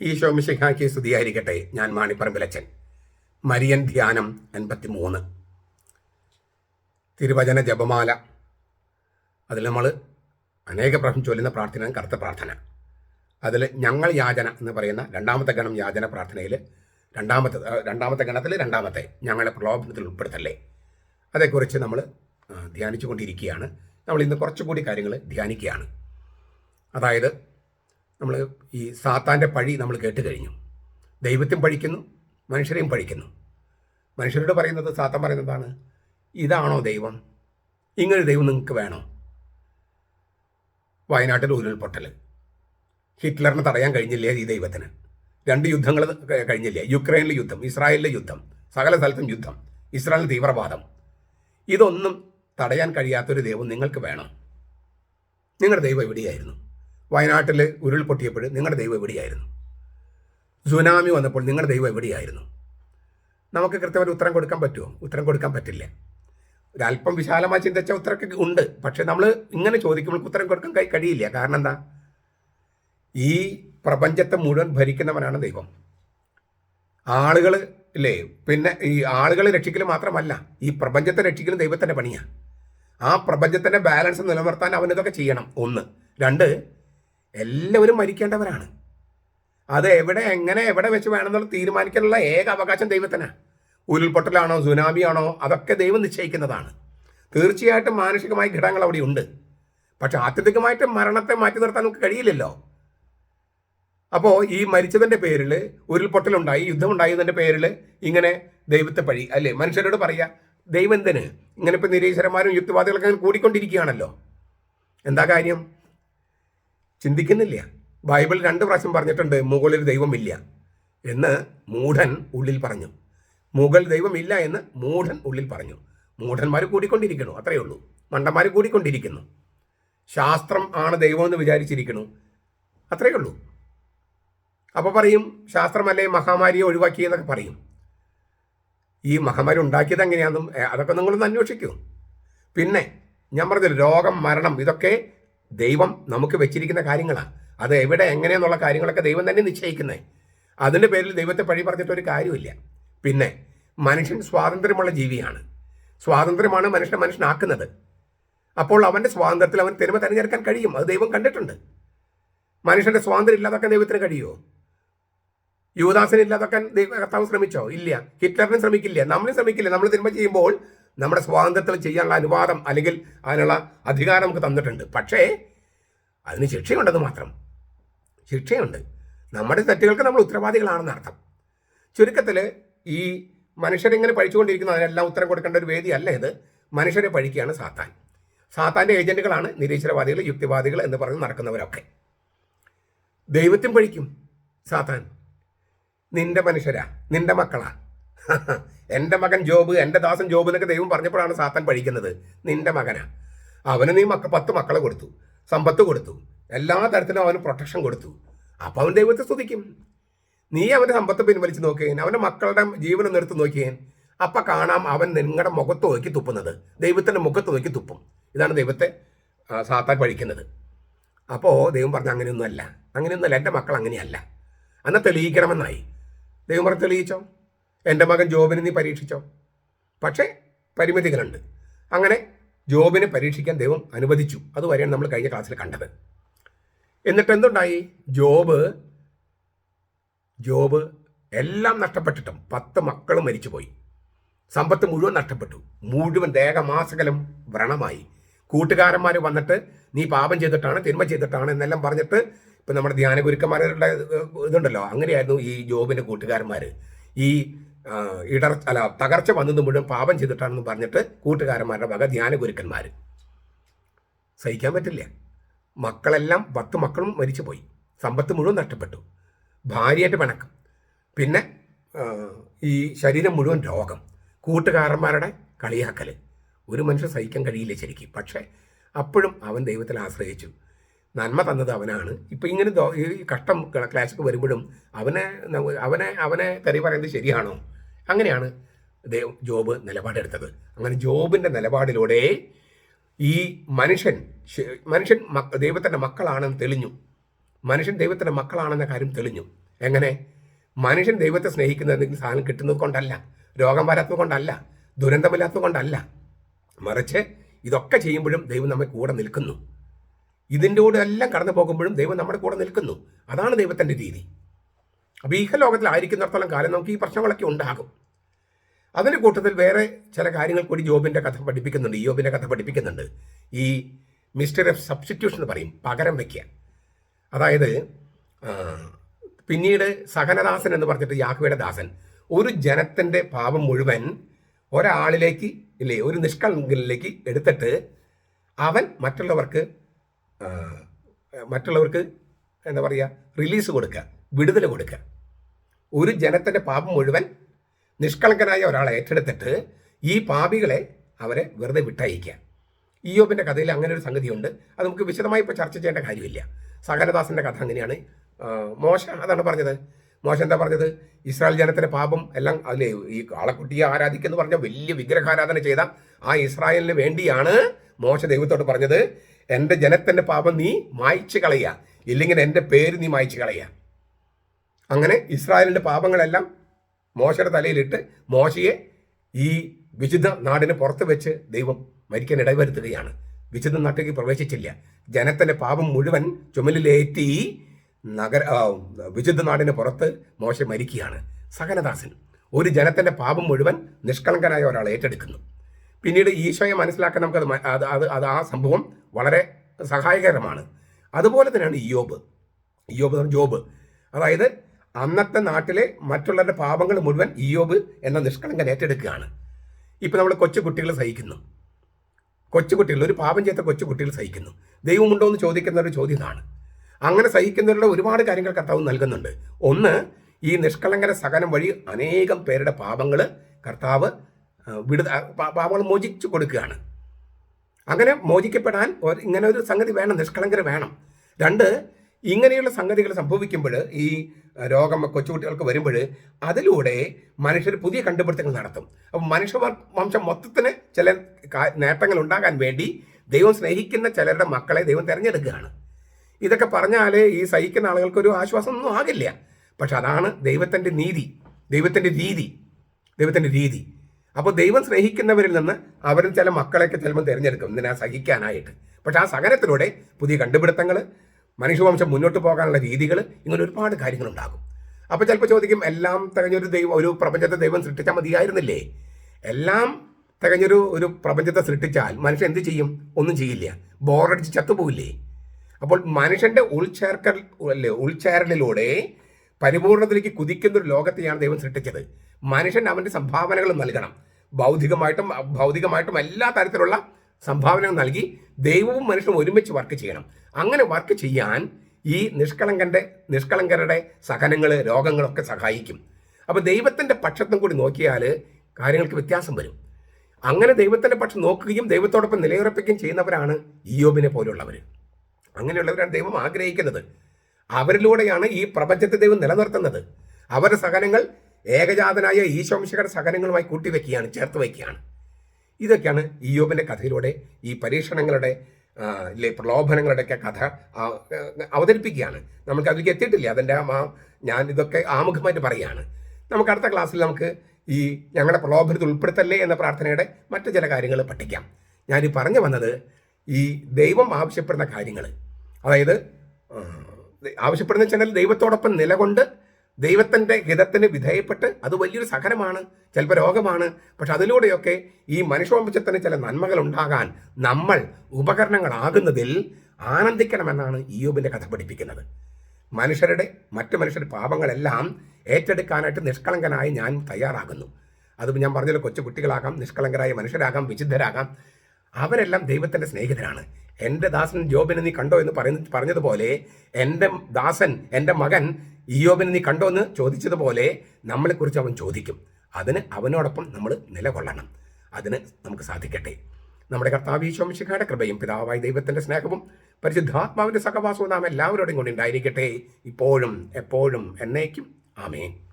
ഈശോ മിശിഹാക്കി സ്തുതിയായിരിക്കട്ടെ ഞാൻ മാണിപ്പറമ്പിലച്ചൻ മരിയൻ ധ്യാനം എൺപത്തി മൂന്ന് തിരുവചന ജപമാല. അതിൽ നമ്മൾ അനേക പ്രാവശ്യം ചൊല്ലുന്ന പ്രാർത്ഥന കറുത്ത പ്രാർത്ഥന. അതിൽ ഞങ്ങൾ യാചന എന്ന് പറയുന്ന രണ്ടാമത്തെ ഗണം യാചന പ്രാർത്ഥനയിൽ രണ്ടാമത്തെ രണ്ടാമത്തെ ഗണത്തിൽ രണ്ടാമത്തെ ഞങ്ങളെ പ്രലോഭനത്തിൽ ഉൾപ്പെടുത്തല്ലേ. അതേക്കുറിച്ച് നമ്മൾ ധ്യാനിച്ചു ധ്യാനിച്ചുകൊണ്ടിരിക്കുകയാണ്. നമ്മൾ ഇന്ന് കുറച്ചുകൂടി കാര്യങ്ങൾ ധ്യാനിക്കുകയാണ്. അതായത് നമ്മൾ ഈ സാത്താന്റെ പഴി നമ്മൾ കേട്ട് കഴിഞ്ഞു. ദൈവത്തെയും പഴിക്കുന്നു മനുഷ്യരെയും പഴിക്കുന്നു മനുഷ്യരോട് പറയുന്നത് സാത്താൻ പറയുന്നതാണ് ഇതാണോ ദൈവം? ഇങ്ങനെ ദൈവം നിങ്ങൾക്ക് വേണോ? വയനാട്ടിൽ ഉരുൾപൊട്ടൽ ഹിറ്റ്ലറിനെ തടയാൻ കഴിഞ്ഞില്ല ഈ ദൈവത്തിന്? രണ്ട് യുദ്ധങ്ങൾ കഴിഞ്ഞില്ല? യുക്രൈനിലെ യുദ്ധം ഇസ്രായേലിലെ യുദ്ധം സകല സ്ഥലത്തും യുദ്ധം ഇസ്രായേൽ തീവ്രവാദം. ഇതൊന്നും തടയാൻ കഴിയാത്തൊരു ദൈവം നിങ്ങൾക്ക് വേണം. നിങ്ങളുടെ ദൈവം എവിടെയായിരുന്നു? വയനാട്ടിൽ ഉരുൾപൊട്ടിയപ്പോൾ നിങ്ങളുടെ ദൈവം എവിടെയായിരുന്നു? സുനാമി വന്നപ്പോൾ നിങ്ങളുടെ ദൈവം എവിടെയായിരുന്നു? നമുക്ക് കൃത്യമായിട്ട് ഉത്തരം കൊടുക്കാൻ പറ്റുമോ ഉത്തരം കൊടുക്കാൻ പറ്റില്ല. ഒരല്പം വിശാലമായി ചിന്തിച്ച ഉത്തരമൊക്കെ ഉണ്ട്. പക്ഷെ നമ്മൾ ഇങ്ങനെ ചോദിക്കുമ്പോൾ ഉത്തരം കൊടുക്കാൻ കൈ കഴിയില്ല. കാരണം എന്താ? ഈ പ്രപഞ്ചത്തെ മുഴുവൻ ഭരിക്കുന്നവനാണ് ദൈവം. ആളുകൾ ഇല്ലേ? പിന്നെ ഈ ആളുകളെ രക്ഷിക്കൽ മാത്രമല്ല ഈ പ്രപഞ്ചത്തെ രക്ഷിക്കലും ദൈവത്തിന്റെ പണിയാണ് ആ പ്രപഞ്ചത്തിന്റെ ബാലൻസ് നിലനിർത്താൻ അവൻ ഇതൊക്കെ ചെയ്യണം. ഒന്ന്. രണ്ട് എല്ലാവരും മരിക്കേണ്ടവരാണ്. അത് എവിടെ എങ്ങനെ എവിടെ വെച്ച് വേണമെന്നുള്ള തീരുമാനിക്കാനുള്ള ഏക അവകാശം ദൈവത്തിനാണ് ഉരുൾപൊട്ടലാണോ സുനാമിയാണോ അതൊക്കെ ദൈവം നിശ്ചയിക്കുന്നതാണ്. തീർച്ചയായിട്ടും മാനുഷികമായ ഘടകങ്ങൾ അവിടെ ഉണ്ട്. പക്ഷെ ആത്യന്തികമായിട്ട് മരണത്തെ മാറ്റി നിർത്താൻ നമുക്ക് കഴിയില്ലല്ലോ. അപ്പോൾ ഈ മരിച്ചതിന്റെ പേരിൽ ഉരുൾപൊട്ടലുണ്ടായി യുദ്ധമുണ്ടായതിന്റെ പേരിൽ ഇങ്ങനെ ദൈവത്തെ പഴി അല്ലേ? മനുഷ്യരോട് പറയുക ദൈവം എന്തിന്? ഇങ്ങനെ ഇപ്പം നിരീശ്വരന്മാരും യുക്തിവാദികളൊക്കെ കൂടിക്കൊണ്ടിരിക്കുകയാണല്ലോ. എന്താ കാര്യം? ചിന്തിക്കുന്നില്ല. ബൈബിൾ രണ്ട് പ്രാവശ്യം പറഞ്ഞിട്ടുണ്ട് മുകളിൽ ദൈവമില്ല എന്ന് മൂഢൻ ഉള്ളിൽ പറഞ്ഞു. മുകൾ ദൈവമില്ല എന്ന് മൂഢൻ ഉള്ളിൽ പറഞ്ഞു. മൂഢന്മാർ കൂടിക്കൊണ്ടിരിക്കുന്നു അത്രയേ ഉള്ളൂ. മണ്ടന്മാർ കൂടിക്കൊണ്ടിരിക്കുന്നു. ശാസ്ത്രം ആണ് ദൈവമെന്ന് വിചാരിച്ചിരിക്കുന്നു അത്രയേ ഉള്ളൂ. അപ്പോൾ പറയും ശാസ്ത്രമല്ലേ മഹാമാരിയെ ഒഴിവാക്കി എന്നൊക്കെ പറയും. ഈ മഹാമാരി ഉണ്ടാക്കിയത് എങ്ങനെയാണെന്നും അതൊക്കെ നിങ്ങളൊന്ന് അന്വേഷിക്കൂ. പിന്നെ ഞാൻ പറഞ്ഞില്ല രോഗം മരണം ഇതൊക്കെ ദൈവം നമുക്ക് വെച്ചിരിക്കുന്ന കാര്യങ്ങളാണ്. അത് എവിടെ എങ്ങനെയെന്നുള്ള കാര്യങ്ങളൊക്കെ ദൈവം തന്നെ നിശ്ചയിക്കുന്നത് അതിന്റെ പേരിൽ ദൈവത്തെ പഴി പറഞ്ഞിട്ട് ഒരു കാര്യമില്ല പിന്നെ മനുഷ്യൻ സ്വാതന്ത്ര്യമുള്ള ജീവിയാണ്. സ്വാതന്ത്ര്യമാണ് മനുഷ്യനെ മനുഷ്യനാക്കുന്നത്. അപ്പോൾ അവന്റെ സ്വാതന്ത്ര്യത്തിൽ അവൻ തിരുമ തിരഞ്ഞെടുക്കാൻ കഴിയും. അത് ദൈവം കണ്ടിട്ടുണ്ട്. മനുഷ്യന്റെ സ്വാതന്ത്ര്യം ഇല്ലാതാക്കാൻ ദൈവത്തിന് കഴിയുമോ? യുവദാസന് ഇല്ലാതാക്കാൻ ദൈവ കർത്താവ് ശ്രമിച്ചോ? ഇല്ല. ഹിറ്റ്ലറിനും ശ്രമിക്കില്ല. നമ്മളും ശ്രമിക്കില്ല. നമ്മൾ തിന്മ ചെയ്യുമ്പോൾ നമ്മുടെ സ്വാതന്ത്ര്യത്തിൽ ചെയ്യാനുള്ള അനുവാദം അല്ലെങ്കിൽ അതിനുള്ള അധികാരം നമുക്ക് തന്നിട്ടുണ്ട്. പക്ഷേ അതിന് ശിക്ഷയുണ്ടെന്ന് മാത്രം. ശിക്ഷയുണ്ട്. നമ്മുടെ തെറ്റുകൾക്ക് നമ്മൾ ഉത്തരവാദികളാണെന്ന് അർത്ഥം. ചുരുക്കത്തിൽ ഈ മനുഷ്യരിങ്ങനെ പഴിച്ചുകൊണ്ടിരിക്കുന്ന അതിനെല്ലാം ഉത്തരം കൊടുക്കേണ്ട ഒരു വേദി അല്ല ഇത്. മനുഷ്യരെ പഴിക്കുകയാണ് സാത്താൻ. സാത്താന്റെ ഏജന്റുകളാണ് നിരീശ്വരവാദികൾ യുക്തിവാദികൾ എന്ന് പറഞ്ഞ് നടക്കുന്നവരൊക്കെ. ദൈവത്തിൻ പഴിക്കും സാത്താൻ. നിന്റെ മനുഷ്യരാ നിന്റെ മക്കളാ. എന്റെ മകൻ ജോബ് എന്റെ ദാസൻ ജോബ് എന്നൊക്കെ ദൈവം പറഞ്ഞപ്പോഴാണ് സാത്താൻ പഴിക്കുന്നത്. നിന്റെ മകനാ. അവന് നീ മക്ക പത്ത് മക്കളെ കൊടുത്തു. സമ്പത്ത് കൊടുത്തു. എല്ലാ തരത്തിലും അവന് പ്രൊട്ടക്ഷൻ കൊടുത്തു. അപ്പോൾ അവൻ ദൈവത്തെ സ്തുതിക്കും. നീ അവന്റെ സമ്പത്ത് പിൻവലിച്ച് നോക്കിയേൻ അവന്റെ മക്കളുടെ ജീവനം നിർത്തി നോക്കിയേൻ. അപ്പം കാണാം അവൻ നിങ്ങളുടെ മുഖത്ത് നോക്കി തുപ്പുന്നത്. ദൈവത്തിന്റെ മുഖത്ത് നോക്കി തുപ്പും. ഇതാണ് ദൈവത്തെ സാത്താൻ പഴിക്കുന്നത്. അപ്പോൾ ദൈവം പറഞ്ഞ അങ്ങനെയൊന്നുമല്ല. അങ്ങനെയൊന്നുമല്ല. എന്റെ മക്കൾ അങ്ങനെയല്ല. അന്ന് തെളിയിക്കണമെന്നായി. ദൈവം പറഞ്ഞ് തെളിയിച്ചോ? എന്റെ മകൻ ജോബിനെ നീ പരീക്ഷിച്ചോ? പക്ഷേ പരിമിതികളുണ്ട്. അങ്ങനെ ജോബിനെ പരീക്ഷിക്കാൻ ദൈവം അനുവദിച്ചു. അതുവരെയാണ് നമ്മൾ കഴിഞ്ഞ ക്ലാസ്സിൽ കണ്ടത്. എന്നിട്ട് എന്തുണ്ടായി? ജോബ് ജോബ് എല്ലാം നഷ്ടപ്പെട്ടിട്ടും പത്ത് മക്കളും മരിച്ചുപോയി. സമ്പത്ത് മുഴുവൻ നഷ്ടപ്പെട്ടു. മുഴുവൻ ദേഹമാസകലം വ്രണമായി. കൂട്ടുകാരന്മാർ വന്നിട്ട് നീ പാപം ചെയ്തിട്ടാണ് തിന്മ ചെയ്തിട്ടാണ് എന്നെല്ലാം പറഞ്ഞിട്ട് ഇപ്പം നമ്മുടെ ധ്യാന ഗുരുക്കന്മാരുടെ ഇതുണ്ടല്ലോ. അങ്ങനെയായിരുന്നു ഈ ജോബിന്റെ കൂട്ടുകാരന്മാർ ഈ ഇടർ അല്ല തകർച്ച വന്നത് മുഴുവൻ പാപം ചെയ്തിട്ടാണെന്ന് പറഞ്ഞിട്ട് കൂട്ടുകാരന്മാരുടെ വക ധ്യാന ഗുരുക്കന്മാർ സഹിക്കാൻ പറ്റില്ല. മക്കളെല്ലാം പത്ത് മക്കളും മരിച്ചു പോയി. സമ്പത്ത് മുഴുവൻ നഷ്ടപ്പെട്ടു. ഭാര്യയായിട്ട് പിണക്കം. പിന്നെ ഈ ശരീരം മുഴുവൻ രോഗം. കൂട്ടുകാരന്മാരുടെ കളിയാക്കൽ ഒരു മനുഷ്യൻ സഹിക്കാൻ കഴിയില്ല ശരിക്കും. പക്ഷേ അപ്പോഴും അവൻ ദൈവത്തിൽ ആശ്രയിച്ചു. നന്മ തന്നത് അവനാണ്. ഇപ്പം ഇങ്ങനെ ഈ കഷ്ടം ക്ലാസ്സിൽ വരുമ്പോഴും അവനെ അവനെ അവനെ തെറി പറയുന്നത് ശരിയാണോ? അങ്ങനെയാണ് ജോബ് നിലപാടെടുത്തത്. അങ്ങനെ ജോബിന്റെ നിലപാടിലൂടെ ഈ മനുഷ്യൻ മനുഷ്യൻ ദൈവത്തിന്റെ മക്കളാണെന്ന് തെളിഞ്ഞു. മനുഷ്യൻ ദൈവത്തിന്റെ മക്കളാണെന്ന കാര്യം തെളിഞ്ഞു. എങ്ങനെ? മനുഷ്യൻ ദൈവത്തെ സ്നേഹിക്കുന്ന എന്തെങ്കിലും സാധനം കിട്ടുന്നത് കൊണ്ടല്ല രോഗം വരാത്തത് കൊണ്ടല്ല ദുരന്തമില്ലാത്തത് കൊണ്ടല്ല. മറിച്ച് ഇതൊക്കെ ചെയ്യുമ്പോഴും ദൈവം നമ്മെ കൂടെ നിൽക്കുന്നു. ഇതിന്റെ കൂടെ എല്ലാം കടന്നു പോകുമ്പോഴും ദൈവം നമ്മുടെ കൂടെ നിൽക്കുന്നു. അതാണ് ദൈവത്തിന്റെ രീതി. അപ്പോൾ ഈ ലോകത്തിലായിരിക്കുന്നിടത്തോളം കാലം നമുക്ക് ഈ പ്രശ്നങ്ങളൊക്കെ ഉണ്ടാകും. അതിന്റെ കൂട്ടത്തിൽ വേറെ ചില കാര്യങ്ങൾ കൂടി ജോബിന്റെ കഥ പഠിപ്പിക്കുന്നുണ്ട് ഈ ജോബിന്റെ കഥ പഠിപ്പിക്കുന്നുണ്ട്. ഈ മിസ്റ്റർ ഓഫ് സബ്സ്റ്റിറ്റ്യൂഷൻ എന്ന് പറയും പകരം വയ്ക്കുക. അതായത് പിന്നീട് സഹനദാസൻ എന്ന് പറഞ്ഞിട്ട് യാഹ്വയുടെ ദാസൻ ഒരു ജനത്തിന്റെ പാപം മുഴുവൻ ഒരാളിലേക്ക് ഇല്ലേ ഒരു നിഷ്കളങ്കിലേക്ക് എടുത്തിട്ട് അവൻ മറ്റുള്ളവർക്ക് മറ്റുള്ളവർക്ക് എന്താ പറയുക റിലീസ് കൊടുക്കുക. വിടുതൽ കൊടുക്കുക. ഒരു ജനത്തിന്റെ പാപം മുഴുവൻ നിഷ്കളങ്കനായ ഒരാളെ ഏറ്റെടുത്തിട്ട് ഈ പാപികളെ അവരെ വെറുതെ വിട്ടയക്കുക. ഇയോബിന്റെ കഥയിൽ അങ്ങനെ ഒരു സംഗതിയുണ്ട്. അത് നമുക്ക് വിശദമായി ഇപ്പോൾ ചർച്ച ചെയ്യേണ്ട കാര്യമില്ല. സഹനദാസിന്റെ കഥ അങ്ങനെയാണ്. മോശ അതാണ് പറഞ്ഞത്. മോശ എന്താ പറഞ്ഞത്? ഇസ്രായേൽ ജനത്തിന്റെ പാപം എല്ലാം അതിൽ ഈ കാളക്കുട്ടിയെ ആരാധിക്കുന്നു പറഞ്ഞ വലിയ വിഗ്രഹാരാധന ചെയ്ത ആ ഇസ്രായേലിന് വേണ്ടിയാണ് മോശ ദൈവത്തോട് പറഞ്ഞത്. എന്റെ ജനത്തിന്റെ പാപം നീ മായ്ച്ചു കളയുക ഇല്ലെങ്കിൽ എന്റെ പേര് നീ മായ്ച്ചു കളയുക അങ്ങനെ ഇസ്രായേലിന്റെ പാപങ്ങളെല്ലാം മോശയുടെ തലയിലിട്ട് മോശയെ ഈ വിശുദ്ധ നാടിന് പുറത്ത് വെച്ച് ദൈവം മരിക്കാൻ ഇടവരുത്തുകയാണ്. വിശുദ്ധ നാട്ടിലേക്ക് പ്രവേശിച്ചില്ല. ജനത്തിന്റെ പാപം മുഴുവൻ ചുമലിലേറ്റി നഗര വിശുദ്ധ നാടിന് പുറത്ത് മോശ മരിക്കുകയാണ്. സഹനദാസൻ ഒരു ജനത്തിന്റെ പാപം മുഴുവൻ നിഷ്കളങ്കനായ ഒരാൾ ഏറ്റെടുക്കുന്നു. പിന്നീട് ഈശോയെ മനസ്സിലാക്കാൻ നമുക്കത് അത് അത് അത് ആ സംഭവം വളരെ സഹായകരമാണ്. അതുപോലെ തന്നെയാണ് യോബ് യോബ് ജോബ്. അതായത് അന്നത്തെ നാട്ടിലെ മറ്റുള്ളവരുടെ പാപങ്ങൾ മുഴുവൻ ഇയോബ് എന്ന നിഷ്കളങ്കൻ ഏറ്റെടുക്കുകയാണ്. ഇപ്പം നമ്മൾ കൊച്ചുകുട്ടികൾ സഹിക്കുന്നു. കൊച്ചുകുട്ടികൾ ഒരു പാപം ചെയ്ത കൊച്ചുകുട്ടികൾ സഹിക്കുന്നു. ദൈവമുണ്ടോ എന്ന് ചോദിക്കുന്ന ഒരു ചോദ്യം ഇതാണ്. അങ്ങനെ സഹിക്കുന്നവരുടെ ഒരുപാട് കാര്യങ്ങൾ കർത്താവ് നൽകുന്നുണ്ട്. ഒന്ന് ഈ നിഷ്കളങ്കര സഹനം വഴി അനേകം പേരുടെ പാപങ്ങൾ കർത്താവ് വിടു പാപങ്ങൾ മോചിച്ചു കൊടുക്കുകയാണ്. അങ്ങനെ മോചിക്കപ്പെടാൻ ഇങ്ങനെ ഒരു സംഗതി വേണം നിഷ്കളങ്കര വേണം. രണ്ട് ഇങ്ങനെയുള്ള സംഗതികൾ സംഭവിക്കുമ്പോൾ ഈ രോഗം കൊച്ചുകുട്ടികൾക്ക് വരുമ്പോൾ അതിലൂടെ മനുഷ്യർ പുതിയ കണ്ടുപിടുത്തങ്ങൾ നടത്തും. അപ്പം മനുഷ്യ വംശം മൊത്തത്തിന് ചില നേട്ടങ്ങൾ ഉണ്ടാകാൻ വേണ്ടി ദൈവം സ്നേഹിക്കുന്ന ചിലരുടെ മക്കളെ ദൈവം തിരഞ്ഞെടുക്കുകയാണ്. ഇതൊക്കെ പറഞ്ഞാൽ ഈ സഹിക്കുന്ന ആളുകൾക്കൊരു ആശ്വാസമൊന്നും ആകില്ല. പക്ഷെ അതാണ് ദൈവത്തിന്റെ നീതി. ദൈവത്തിന്റെ രീതി. ദൈവത്തിന്റെ രീതി. അപ്പോൾ ദൈവം സ്നേഹിക്കുന്നവരിൽ നിന്ന് അവരും ചില മക്കളെയൊക്കെ ചിലപ്പോൾ തിരഞ്ഞെടുക്കും. ഇതിനെ സഹിക്കാനായിട്ട്? പക്ഷെ ആ സഹനത്തിലൂടെ പുതിയ കണ്ടുപിടുത്തങ്ങൾ മനുഷ്യവംശം മുന്നോട്ട് പോകാനുള്ള രീതികൾ ഇങ്ങനെ ഒരുപാട് കാര്യങ്ങളുണ്ടാകും. അപ്പോൾ ചിലപ്പോൾ ചോദിക്കും എല്ലാം തികഞ്ഞൊരു ദൈവം ഒരു പ്രപഞ്ചത്തെ ദൈവം സൃഷ്ടിച്ചാൽ മതിയായിരുന്നില്ലേ? എല്ലാം തികഞ്ഞൊരു ഒരു പ്രപഞ്ചത്തെ സൃഷ്ടിച്ചാൽ മനുഷ്യൻ എന്ത് ചെയ്യും? ഒന്നും ചെയ്യില്ല. ബോറടിച്ച് ചത്തുപോകില്ലേ അപ്പോൾ മനുഷ്യന്റെ ഉൾചേർക്കൽ അല്ലേ ഉൾചേരലിലൂടെ പരിപൂർണത്തിലേക്ക് കുതിക്കുന്ന ഒരു ലോകത്തെയാണ് ദൈവം സൃഷ്ടിച്ചത്. മനുഷ്യൻ അവന്റെ സംഭാവനകൾ നൽകണം. ഭൗതികമായിട്ടും ഭൗതികമായിട്ടും എല്ലാ തരത്തിലുള്ള സംഭാവനകൾ നൽകി ദൈവവും മനുഷ്യനും ഒരുമിച്ച് വർക്ക് ചെയ്യണം. അങ്ങനെ വർക്ക് ചെയ്യാൻ ഈ നിഷ്കളങ്കന്റെ നിഷ്കളങ്കരുടെ സഹനങ്ങൾ രോഗങ്ങളൊക്കെ സഹായിക്കും. അപ്പോൾ ദൈവത്തിന്റെ പക്ഷത്തും കൂടി നോക്കിയാൽ കാര്യങ്ങൾക്ക് വ്യത്യാസം വരും. അങ്ങനെ ദൈവത്തിന്റെ പക്ഷം നോക്കുകയും ദൈവത്തോടൊപ്പം നിലയുറപ്പിക്കുകയും ചെയ്യുന്നവരാണ് ഇയോബിനെ പോലുള്ളവർ. അങ്ങനെയുള്ളവരാണ് ദൈവം ആഗ്രഹിക്കുന്നത്. അവരിലൂടെയാണ് ഈ പ്രപഞ്ചത്തെ ദൈവം നിലനിർത്തുന്നത്. അവരുടെ സഹനങ്ങൾ ഏകജാതനായ ഈശോംശയുടെ സഹനങ്ങളുമായി കൂട്ടിവെക്കുകയാണ് ചേർത്ത് വയ്ക്കുകയാണ്. ഇതൊക്കെയാണ് ഇയോബിന്റെ കഥയിലൂടെ ഈ പരീക്ഷണങ്ങളുടെ ഇല്ലേ പ്രലോഭനങ്ങളുടെയൊക്കെ കഥ അവതരിപ്പിക്കുകയാണ്. നമുക്ക് അതിലേക്ക് എത്തിയിട്ടില്ല. അതിന്റെ ആ ഞാൻ ഇതൊക്കെ ആമുഖമായിട്ട് പറയുകയാണ്. നമുക്ക് അടുത്ത ക്ലാസ്സിൽ നമുക്ക് ഈ ഞങ്ങളുടെ പ്രലോഭനത്തിൽ ഉൾപ്പെടുത്തല്ലേ എന്ന പ്രാർത്ഥനയുടെ മറ്റു ചില കാര്യങ്ങൾ പഠിക്കാം. ഞാൻ ഈ പറഞ്ഞു വന്നത് ഈ ദൈവം ആവശ്യപ്പെടുന്ന കാര്യങ്ങൾ. അതായത് ആവശ്യപ്പെടുന്ന ചെന്നാൽ ദൈവത്തോടൊപ്പം നിലകൊണ്ട് ദൈവത്തിന്റെ ഹിതത്തിന് വിധേയപ്പെട്ട് അത് വലിയൊരു സഹനമാണ് ചിലപ്പോൾ രോഗമാണ്. പക്ഷെ അതിലൂടെയൊക്കെ ഈ മനുഷ്യവംശത്തിന് ചില നന്മകൾ ഉണ്ടാകാൻ നമ്മൾ ഉപകരണങ്ങളാകുന്നതിൽ ആനന്ദിക്കണമെന്നാണ് ഇയോബിന്റെ കഥ പഠിപ്പിക്കുന്നത്. മനുഷ്യരുടെ മറ്റു മനുഷ്യരുടെ പാപങ്ങളെല്ലാം ഏറ്റെടുക്കാനായിട്ട് നിഷ്കളങ്കനായി ഞാൻ തയ്യാറാകുന്നു. അത് ഞാൻ പറഞ്ഞല്ലോ കൊച്ചു കുട്ടികളാകാം നിഷ്കളങ്കരായ മനുഷ്യരാകാം വിശുദ്ധരാകാം. അവരെല്ലാം ദൈവത്തിന്റെ സ്നേഹിതരാണ്. എന്റെ ദാസൻ ജോബിനെ നീ കണ്ടോ എന്ന് പറയുന്ന പറഞ്ഞതുപോലെ എന്റെ ദാസൻ എന്റെ മകൻ ഇയോബിനെ നീ കണ്ടോ എന്ന് ചോദിച്ചതുപോലെ നമ്മളെക്കുറിച്ച് അവൻ ചോദിക്കും. അതിന് അവനോടൊപ്പം നമ്മൾ നിലകൊള്ളണം. അതിന് നമുക്ക് സാധിക്കട്ടെ. നമ്മുടെ കർത്താവ് ഈശോമിശിഖയുടെ കൃപയും പിതാവായ ദൈവത്തിന്റെ സ്നേഹവും പരിശുദ്ധാത്മാവിന്റെ സഹവാസവും നാം എല്ലാവരോടും കൊണ്ട് ഉണ്ടായിരിക്കട്ടെ. ഇപ്പോഴും എപ്പോഴും എന്നേക്കും. ആമേൻ.